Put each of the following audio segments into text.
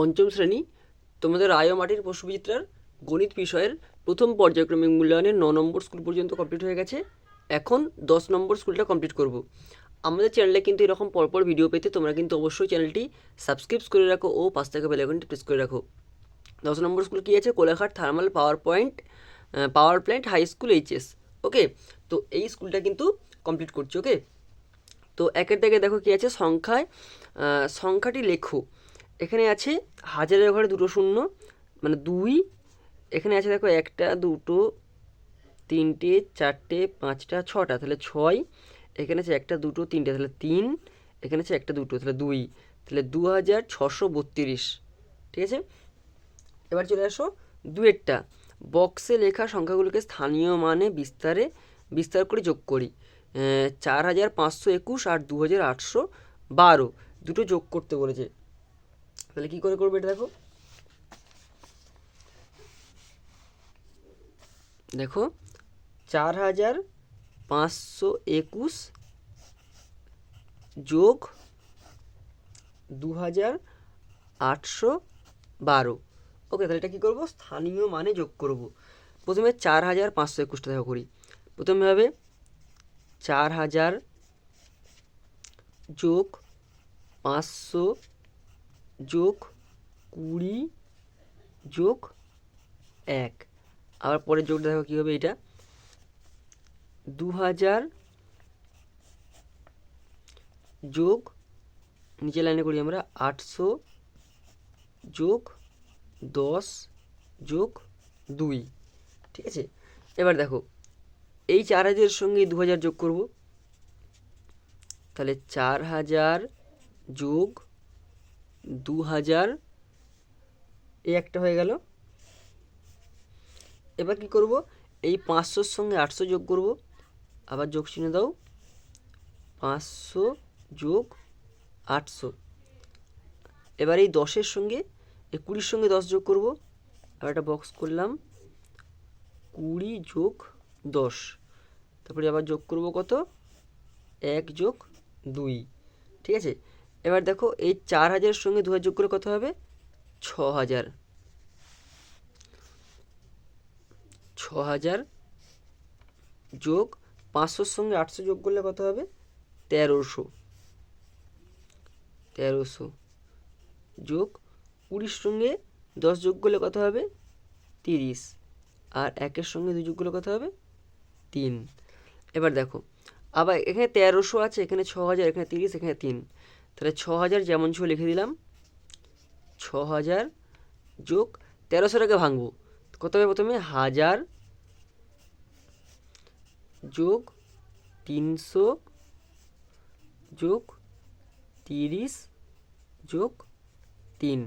পঞ্চম শ্রেণি, তোমাদের রায় ও মাটির পশুবিচিত্রার গণিত বিষয়ের প্রথম পর্যায়ক্রমিক মূল্যায়নের ন নম্বর স্কুল পর্যন্ত কমপ্লিট হয়ে গেছে। এখন দশ নম্বর স্কুলটা কমপ্লিট করব। আমাদের চ্যানেলে কিন্তু এরকম পরপর ভিডিও পেতে তোমরা কিন্তু অবশ্যই চ্যানেলটি সাবস্ক্রাইব করে রাখো ও পাঁচ টাকা বেলাইকনটি প্রেস করে রাখো। দশ নম্বর স্কুল কী আছে? Kolaghat thermal power point power plant high school HS okay তো এই স্কুলটা কিন্তু কমপ্লিট করছি ওকে তো একের থেকে দেখো কী আছে? সংখ্যায় সংখ্যাটি লেখো। এখানে আছে হাজারের ঘরে দুটো শূন্য মানে দুই। এখানে আছে দেখো একটা, দুটো, তিনটে, চারটে, পাঁচটা, ছটা, তাহলে ছয়। এখানে আছে একটা, দুটো, তিনটে, তাহলে তিন। এখানে আছে একটা, দুটো, তাহলে দুই। তাহলে দু হাজার ছশো বত্রিশ। ঠিক আছে? এবার চলে আসো দুয়েরটা। বক্সে লেখা সংখ্যাগুলোকে স্থানীয় মানে বিস্তারে, বিস্তার করে যোগ করি। চার হাজার পাঁচশো একুশ আর দু হাজার আটশো বারো। দুটো যোগ করতে বলেছে। তাহলে কী করে করবে এটা দেখো? দেখো, চার হাজার পাঁচশো একুশ যোগ দু হাজার আটশো বারো। ওকে তাহলে এটা কী করব? স্থানীয় মানে যোগ করব। প্রথমে চার হাজার পাঁচশো একুশটা দেখো করি। প্রথমে হবে চার হাজার যোগ পাঁচশো যোগ কুড়ি যোগ এক। আবার পরের যোগটা দেখো কী হবে এটা? দু হাজার যোগ নিচে লাইনে করি আমরা, আটশো যোগ দশ যোগ দুই। ঠিক আছে? এবার দেখো, এই চার হাজারের সঙ্গে দু হাজার যোগ করব। তাহলে চার হাজার যোগ দু হাজার এই একটা হয়ে গেল। এবার কি করব? এই পাঁচশোর সঙ্গে আটশো যোগ করব। আবার যোগ চিহ্ন দাও। পাঁচশো যোগ আটশো। এবার এই দশের সঙ্গে, এই কুড়ির সঙ্গে দশ যোগ করব। আর একটা বক্স করলাম। কুড়ি যোগ দশ। তারপরে আবার যোগ করব কত? এক যোগ দুই। ঠিক আছে? এবার দেখো এই চার হাজারের সঙ্গে দু হাজার যোগ করে কত হবে? ছ হাজার। ছ হাজার যোগ পাঁচশোর সঙ্গে আটশো যোগ করলে কত হবে? তেরোশো। তেরোশো যোগ কুড়ির সঙ্গে দশ যোগ করলে কত হবে? তিরিশ। আর একের সঙ্গে দুই যোগ করলে কত হবে? তিন। এবার দেখো, আবার এখানে তেরোশো আছে, এখানে ছ হাজার, এখানে তিরিশ, এখানে তিন। তাহলে ছ হাজার যেমন ছিল লিখে দিলাম। ছ হাজার যোগ তেরোশোটাকে ভাঙবো। কত হবে প্রথমে? হাজার যোগ তিনশো যোগ তিরিশ যোগ তিন।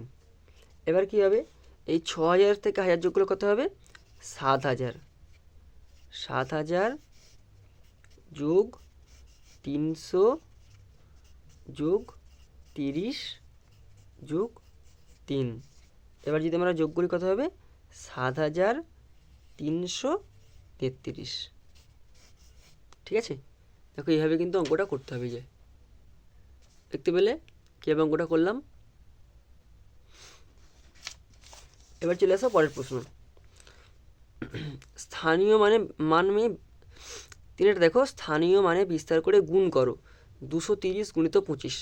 এবার কি হবে? এই ছ হাজার থেকে হাজার যোগ করলে কত হবে? সাত হাজার। সাত হাজার যোগ তিনশো যোগ তিরিশ, যোগ তিন। এবার যদি আমরা যোগ করি কত হবে? সাত হাজার তিনশো তেত্রিশ। ঠিক আছে? দেখো, এইভাবে কিন্তু অঙ্কটা করতে হবে যে। দেখতে পেলে? কীভাবে অঙ্কটা করলাম? এবার চলে আসো পরের প্রশ্ন। স্থানীয় মানে মান মে তিনটা দেখো, স্থানীয় মানে বিস্তার করে গুণ করো। দুশো তিরিশ গুণিত পঁচিশ।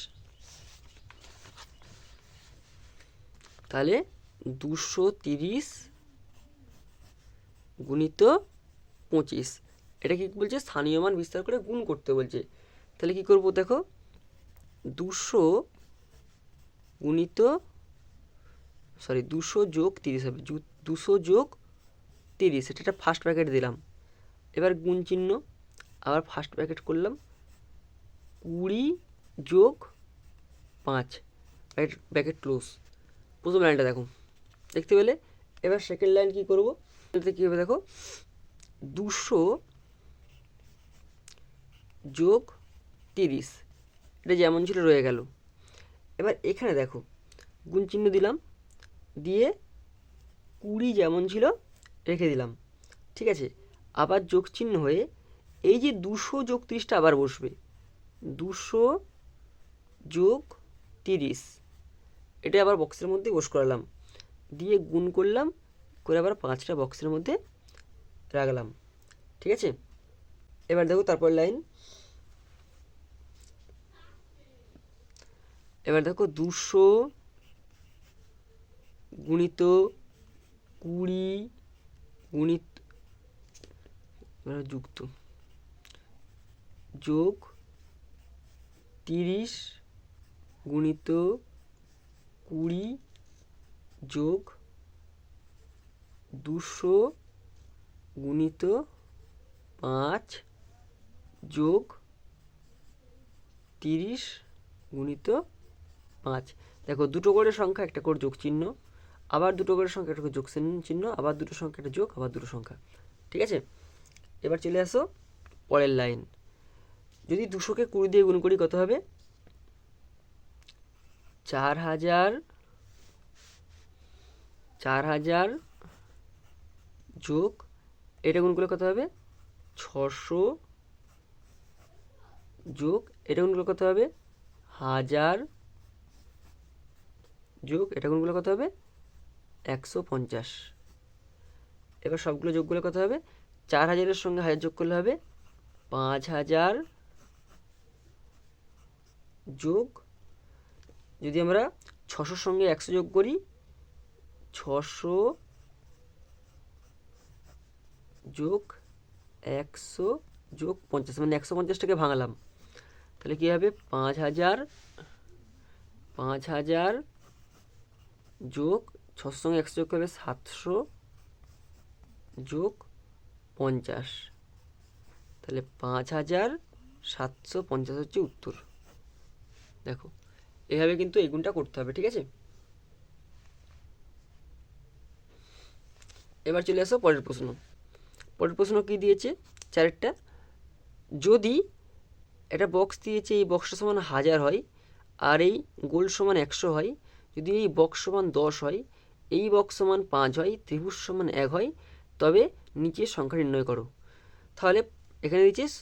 তাহলে দুশো তিরিশ গুণিত পঁচিশ। এটা কি বলছে? স্থানীয় মান বিস্তার করে গুণ করতে বলছে। তাহলে কি করব দেখো? দুশো গুণিত সরি দুশো যোগ তিরিশ হবে। দুশো যোগ তিরিশ, এটা একটা ফার্স্ট প্যাকেট দিলাম। এবার গুণ চিহ্ন, আবার ফার্স্ট প্যাকেট করলাম। কুড়ি যোগ পাঁচ। প্যাকেট প্যাকেট ক্লোজ প্রথম লাইনটা দেখো। দেখতে পেলে? এবার সেকেন্ড লাইন কী করব? এতে কী হবে দেখো? দুশো যোগ তিরিশ। এটা যেমন ছিল রয়ে গেল। এবার এখানে দেখো, গুণ চিহ্ন দিলাম, দিয়ে কুড়ি যেমন ছিল রেখে দিলাম। ঠিক আছে? আবার যোগ চিহ্ন হয়ে এই যে দুশো যোগ তিরিশটা আবার বসবে। দুশো যোগ তিরিশ। এটা আবার বক্সের মধ্যে বস করালাম। দিয়ে গুণ করলাম, করে আবার পাঁচটা বক্সের মধ্যে রাখলাম। ঠিক আছে? এবার দেখো তারপর লাইন। এবার দেখো দুশো গুণিত কুড়ি গুণিত যুক্ত। যোগ তিরিশ গুণিত কুড়ি যোগ দুশো গুণিত পাঁচ যোগ তিরিশ গুণিত পাঁচ। দেখো, দুটো করে সংখ্যা, একটা করে যোগ চিহ্ন, আবার দুটো করে সংখ্যা, একটা যোগ চিহ্ন আবার দুটো সংখ্যা, একটা যোগ, আবার দুটো সংখ্যা। ঠিক আছে? এবার চলে আসো পরের লাইন যদি দুশোকে কুড়ি দিয়ে গুণ করি কত হবে? চার হাজার চার হাজার যোগ এটা গুণ করলে কত হবে? ছশো যোগ এটা গুণ করলে কত হবে? হাজার যোগ এটা গুণ করলে কত হবে? একশো পঞ্চাশ। এবার সবগুলো যোগ করলে কত হবে? চার হাজারের সঙ্গে হাজার যোগ করলে হবে পাঁচ হাজার যোগ, যদি আমরা ছশোর সঙ্গে একশো যোগ করি, ছশো যোগ একশো যোগ পঞ্চাশ মানে একশো পঞ্চাশটাকে ভাঙালাম, তাহলে কী হবে? পাঁচ হাজার পাঁচ হাজার যোগ ছশোর সঙ্গে একশো যোগ করলে সাতশো যোগ পঞ্চাশ, তাহলে পাঁচ হাজার সাতশো পঞ্চাশ হচ্ছে উত্তর। দেখো, এভাবে কিন্তু এই গুণটা করতে হবে, ঠিক আছে? এবার চলে আসো পরের প্রশ্ন। পরের প্রশ্ন কী দিয়েছে চারেরটা? যদি একটা বক্স দিয়েছে, এই বক্সটা সমান হাজার হয়, আর এই গোল সমান একশো হয়, যদি এই বক্স সমান দশ হয়, এই বক্স সমান পাঁচ হয়, ত্রিভুজ সমান এক হয়, তবে নিচের সংখ্যা নির্ণয় করো। তাহলে এখানে দিচ্ছিস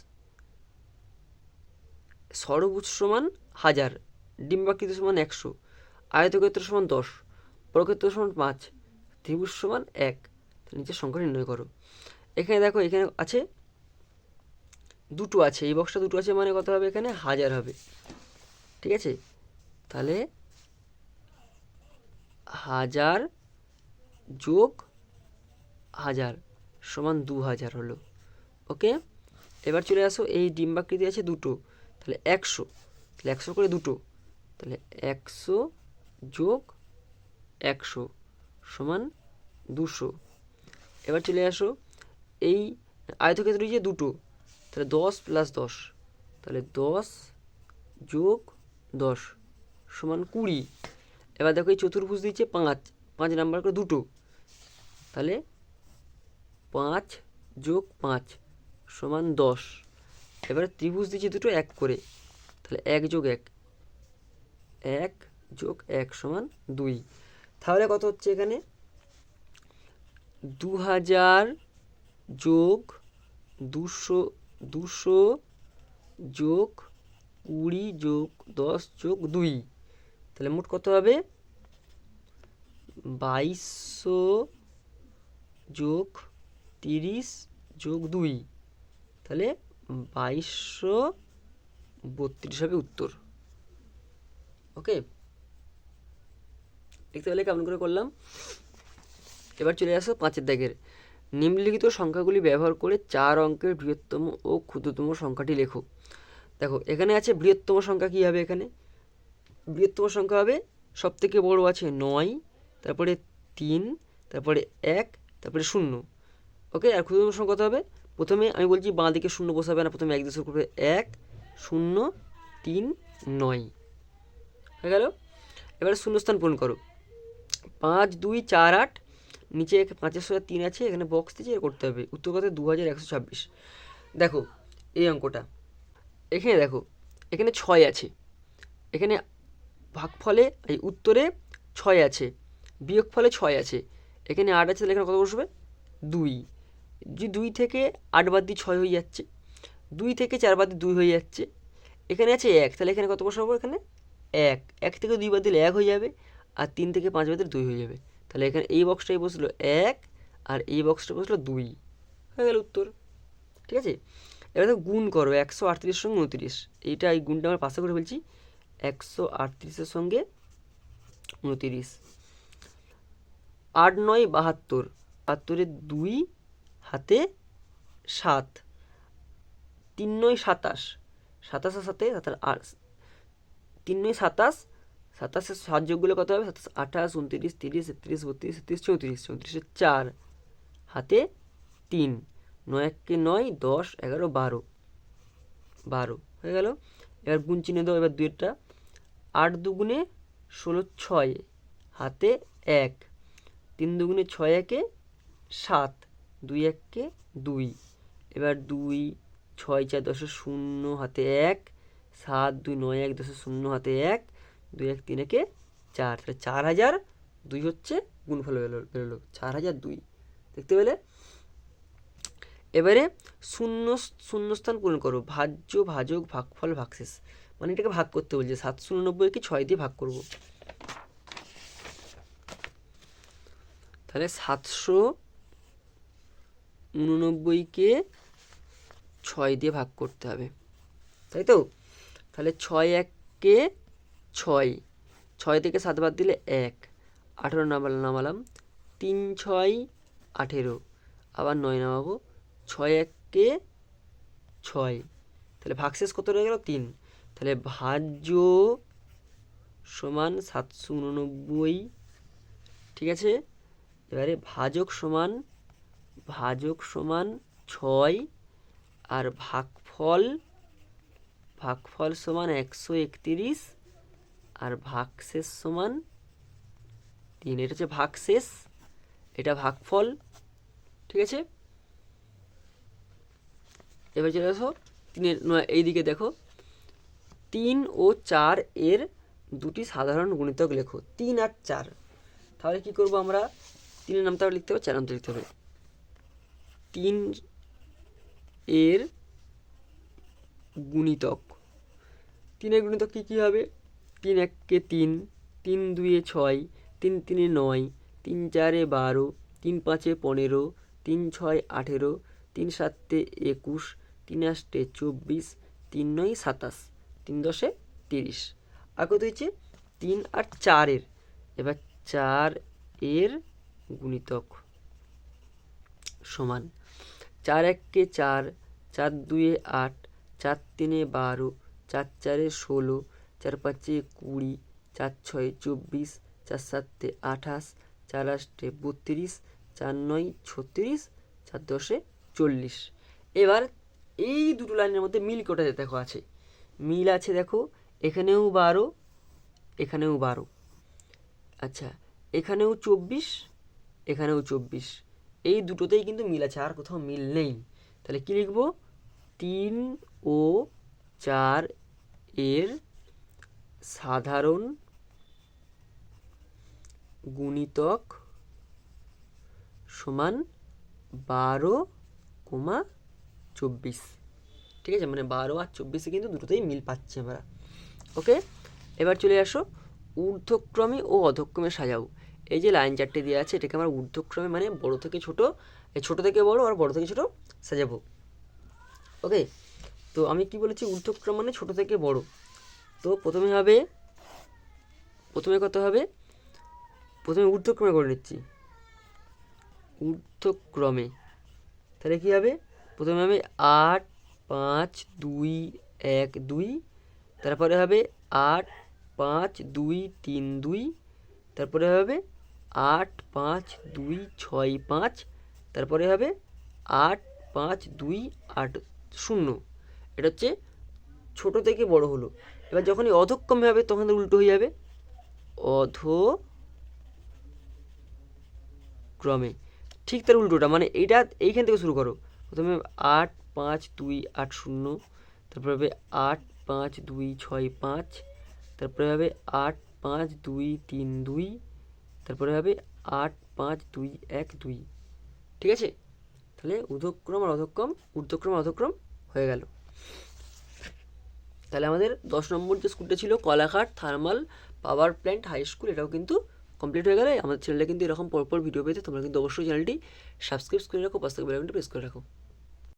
ষড়ভুজ সমান হাজার, ডিম্বাকৃতি সমান একশো, আয়তক্ষেত্র সমান দশ, প্রক্ষেত্র সমান পাঁচ, ত্রিভুজ সমান এক। নিচের সংখ্যা নির্ণয় করো। এখানে দেখো, এখানে আছে দুটো আছে, এই বক্সটা দুটো আছে মানে কত হবে এখানে? হাজার হবে। ঠিক আছে? তাহলে হাজার যোগ হাজার সমান দু হাজার হলো। ওকে? এবার চলে আসো, এই ডিম্বাকৃতি আছে দুটো। তাহলে একশো তাহলে একশো করে দুটো, তাহলে একশো যোগ একশো সমান দুশো। এবার চলে আসো, এই আয়তক্ষেত্র যে দুটো, তাহলে দশ প্লাস দশ, তাহলে দশ যোগ দশ সমান কুড়ি। এবার দেখো এই চতুর্ভুজ দিচ্ছে পাঁচ পাঁচ নাম্বার করে দুটো, তাহলে পাঁচ যোগ পাঁচ সমান দশ। এবারে ত্রিভুজ দিচ্ছে দুটো এক করে। তাহলে এক যোগ এক। এক যোগ এক সমান দুই। তাহলে কত হচ্ছে এখানে? দু হাজার যোগ দুশো দুশো যোগ কুড়ি যোগ দশ যোগ দুই। তাহলে মোট কত হবে? বাইশশো যোগ তিরিশ যোগ দুই। তাহলে বাইশশো বত্রিশ হবে উত্তর। ওকে? দেখতে পেলে কেমন করে করলাম? এবার চলে আসো পাঁচের দাগের। নিম্নলিখিত সংখ্যাগুলি ব্যবহার করে চার অঙ্কের বৃহত্তম ও ক্ষুদ্রতম সংখ্যাটি লেখো। দেখো, এখানে আছে বৃহত্তম সংখ্যা কী হবে এখানে? বৃহত্তম সংখ্যা হবে সব থেকে বড় আছে নয়, তারপরে তিন, তারপরে এক, তারপরে শূন্য। ওকে? আর ক্ষুদ্রতম সংখ্যা কত হবে? প্রথমে আমি বলছি বাঁ দিকে শূন্য বসাবে না, প্রথমে এক দিয়ে শুরু করবে এক, শূন্য, তিন, নয়। হয়ে গেল? এবারে শূন্যস্থান পূরণ করো। পাঁচ, দুই, চার, আট, নিচে পাঁচের সঙ্গে তিন আছে, এখানে বক্স দিয়েছে এ করতে হবে। উত্তর কথা দু হাজার একশো ছাব্বিশ। দেখো, এই অঙ্কটা। এখানে দেখো, এখানে ছয় আছে। এখানে ভাগফলে, এই উত্তরে ছয় আছে বিয়োগ ফলে ছয় আছে। এখানে আট আছে, তাহলে এখানে কত বসবে? দুই। যে দুই থেকে আট বাদ দিয়ে ছয় হয়ে যাচ্ছে। দুই থেকে চার বাদ দিয়ে দুই হয়ে যাচ্ছে। এখানে আছে এক, তাহলে এখানে কত বসাবো এখানে? এক। এক থেকে দুই বাদ দিলে এক হয়ে যাবে আর তিন থেকে পাঁচ বাদে দুই হয়ে যাবে। তাহলে এখানে এই বক্সটাই বসল এক আর এই বক্সটা বসল দুই। হয়ে গেল উত্তর। ঠিক আছে? এবার দেখো গুণ করো, একশো আটত্রিশের সঙ্গে উনত্রিশ। এইটা এই গুণটা আমরা পাশে করে বলছি একশো আটত্রিশের সঙ্গে উনত্রিশ। আট নয় বাহাত্তর। বাহাত্তরের দুই হাতে সাত। তিন নয় সাতাশ। সাতাশের সাথে সাতাশ আট। তিন নয় সাতাশ সাতাশের সাত যোগগুলো কত হবে? সাতাশ আঠাশ, উনত্রিশ, তিরিশ একত্রিশ বত্রিশ, তেত্রিশ, চৌত্রিশ। চৌত্রিশের চার। হাতে তিন। নয় এককে নয়, দশ, এগারো, বারো। বারো। হয়ে গেল। এবার গুণ চিহ্ন দাও, এবার দুইটা আট দুগুণে ষোলো ছয়। হাতে এক। তিন দুগুণে ছয় একে সাত। দুই এককে দুই। এবার দুই ছয় চার দশের শূন্য হাতে এক, সাত দুই নয় এক দশের শূন্য হাতে এক, দুই এক তিন একে চার। তাহলে চার হাজার দুই হচ্ছে গুণফল বেরোলো বেরোলো। চার হাজার দুই। দেখতে পেলে? এবারে শূন্য, শূন্যস্থান পূরণ করো। ভাজ্য, ভাজক, ভাগফল, ভাগশেষ। মানে এটাকে ভাগ করতে বলছে। সাতশো উননব্বইকে ছয় দিয়ে ভাগ করব। তাহলে সাতশো উননব্বইকে ছয় দিয়ে ভাগ করতে হবে, তাই তো? তাহলে ছয় এককে ছয় ছয় থেকে সাত বাদ দিলে এক, আঠেরো নামাল, নামালাম, তিন ছয় আঠেরো, আবার নয় নামাবো, ছয় এককে ছয়, তাহলে ভাগশেষ কত রয়ে গেল? তিন, তাহলে ভাজ্য সমান সাতশো উননব্বই, ঠিক আছে? এবারে ভাজক সমান ভাজক সমান ছয় আর ভাগফল ভাগফল সমান একশো একতিরিশ আর ভাগশেষ সমান তিন। এটা হচ্ছে ভাগশেষ, এটা ভাগফল, ঠিক আছে? এবার চলে আসো, তিনের এইদিকে দেখো। তিন ও চার এর দুটি সাধারণ গুণিতক লেখো, তিন আর চার। তাহলে কি করব আমরা? তিনের নামটা লিখতে হবে, চার নামটা লিখতে হবে। তিন এর গুণিতক। তিনের গুণিতক কী কী হবে? তিন এককে তিন তিন দুয়ে ছয়, তিন তিনে নয়, তিন চারে বারো, তিন পাঁচে পনেরো, তিন ছয় আঠেরো, তিন সাতে একুশ, তিন আষ্টে চব্বিশ, তিন নয় সাতাশ, তিন দশে তিরিশ। আর কত হয়েছে? তিন আর চারের। এবার চার এর গুণিতক সমান। চার এককে চার চার দুয়ে আট, চার তিনে বারো, চার চারে ষোলো, চার পাঁচে কুড়ি, চার ছয় চব্বিশ, চার সাতে আঠাশ, চার আষ্টে বত্রিশ, চার নয় ছত্রিশ, চার দশে চল্লিশ। এবার এই দুটো লাইনের মধ্যে মিল কোটাতে দেখো আছে। মিল আছে দেখো, এখানেও বারো এখানেও বারো। আচ্ছা এখানেও চব্বিশ এখানেও চব্বিশ। এই দুটোতেই কিন্তু মিল আছে, আর কোথাও মিল নেই। তাহলে কী লিখব? তিন ও চার এর সাধারণ গুণিতক সমান বারো কমা চব্বিশ। ঠিক আছে? মানে বারো আর চব্বিশে কিন্তু দুটোতেই মিল পাচ্ছি আমরা। ওকে? এবার চলে আসো। ঊর্ধ্বক্রমে ও অধক্রমে সাজাও। এই যে লাইন চারটে দেওয়া আছে, এটাকে আমরা ঊর্ধ্বক্রমে মানে বড় থেকে ছোট ছোট থেকে বড় আর বড় থেকে ছোট সাজাবো। ওকে তো আমি কি বলেছি? ঊর্ধ্বক্রম মানে ছোট থেকে বড়। তো প্রথমে হবে, প্রথমে কত হবে? প্রথমে ঊর্ধ্বক্রমে করে নিচ্ছি। ঊর্ধ্বক্রমে। তাহলে কী হবে? প্রথমে হবে আট, পাঁচ, দুই, এক, দুই, তারপরে হবে আট, পাঁচ, দুই, তিন, দুই, তারপরে হবে আট পাঁচ দুই ছয় পাঁচ, তারপরে হবে আট পাঁচ দুই আট, শূন্য। এটা হচ্ছে ছোট থেকে বড় হলো। এবার যখনই অধক্রমে হবে, তখন উল্টো হয়ে যাবে। অধ ক্রমে ঠিক তার উল্টোটা মানে এইটা এইখান থেকে শুরু করো। প্রথমে আট পাঁচ দুই আট শূন্য, তারপরে হবে আট পাঁচ দুই ছয় পাঁচ, তারপরে হবে আট পাঁচ দুই তিন দুই তারপরে হবে আট, পাঁচ, দুই, এক, দুই। ঠিক আছে? তাহলে ঊর্ধ্বক্রম আর অধক্রম, ঊর্ধ্বক্রম আর অধক্রম হয়ে গেল। তাহলে আমাদের দশ নম্বর যে স্কুলটা ছিল, Kolaghat thermal power plant high school, এটাও কিন্তু কমপ্লিট হয়ে গেলে। আমাদের চ্যানেলে কিন্তু এরকম পরপর ভিডিও পেতে তোমরা কিন্তু অবশ্যই চ্যানেলটি সাবস্ক্রাইব করে রাখো, পাশে আইকনটি প্রেস করে রাখো।